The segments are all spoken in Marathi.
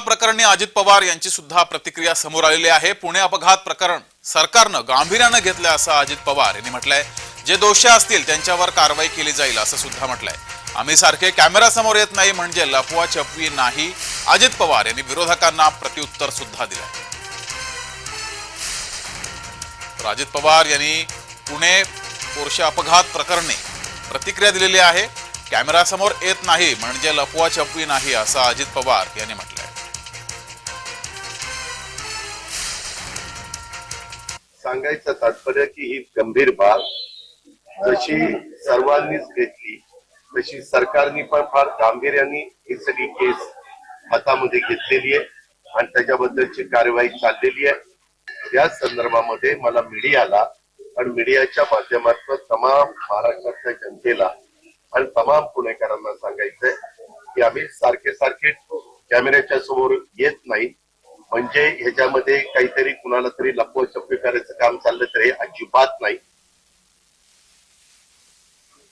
अपघात प्रकरणी अजित पवार यांची सुद्धा प्रतिक्रिया समोर आलेली आहे. पुणे अपघात प्रकरण सरकारनं गांभीर्यानं घेतलं असं अजित पवार यांनी म्हटलंय. जे दोषी असतील त्यांच्यावर कारवाई केली जाईल असं सुद्धा म्हटलंय. आम्ही सारखे कॅमेरा समोर येत नाही म्हणजे लपवा छपवी नाही अजित पवार यांनी विरोधकांना प्रत्युत्तर सुद्धा दिलं अजित पवार यांनी पुणे पोरशे अपघात प्रकरणी प्रतिक्रिया दिलेली आहे. कॅमेरा समोर येत नाही म्हणजे लपवा छपवी नाही असं अजित पवार यांनी म्हटलं सांगायचं तात्पर्य की ही गंभीर बाब जशी सर्वांनीच घेतली तशी सरकारने पण फार गांभीर्याने ही सगळी केस हातामध्ये घेतलेली आहे आणि त्याच्याबद्दलची कार्यवाही चाललेली आहे. या संदर्भामध्ये मला मीडियाला आणि मीडियाच्या माध्यमातून तमाम महाराष्ट्रातल्या जनतेला आणि तमाम पुणेकरांना सांगायचंय की आम्ही सारखे सारखे कॅमेऱ्याच्या समोर येत नाही. म्हणजे ह्याच्यामध्ये काहीतरी कुणाला तरी लपवछपवी करायचं काम चाललं तर हे अजिबात नाही.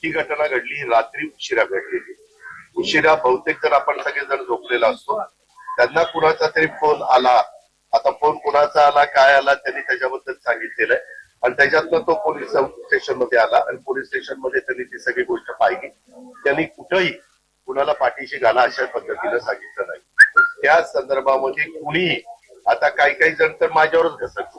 ही घटना घडली रात्री उशिरा घडलेली. उशिरा बहुतेक जर आपण सगळेजण झोपलेला असतो. त्यांना कुणाचा तरी फोन आला. आता फोन कुणाचा आला काय आला त्यांनी त्याच्याबद्दल सांगितलेलं आहे. आणि त्याच्यातनं तो पोलीस स्टेशनमध्ये आला आणि पोलीस स्टेशनमध्ये त्यांनी ती सगळी गोष्ट पाहिली. त्यांनी कुठंही कुणाला पाठीशी घाला अशा पद्धतीनं सांगितलं नाही. त्या संदर्भामध्ये कुणीही आता काही काही जण तर माझ्यावरच घसरतो.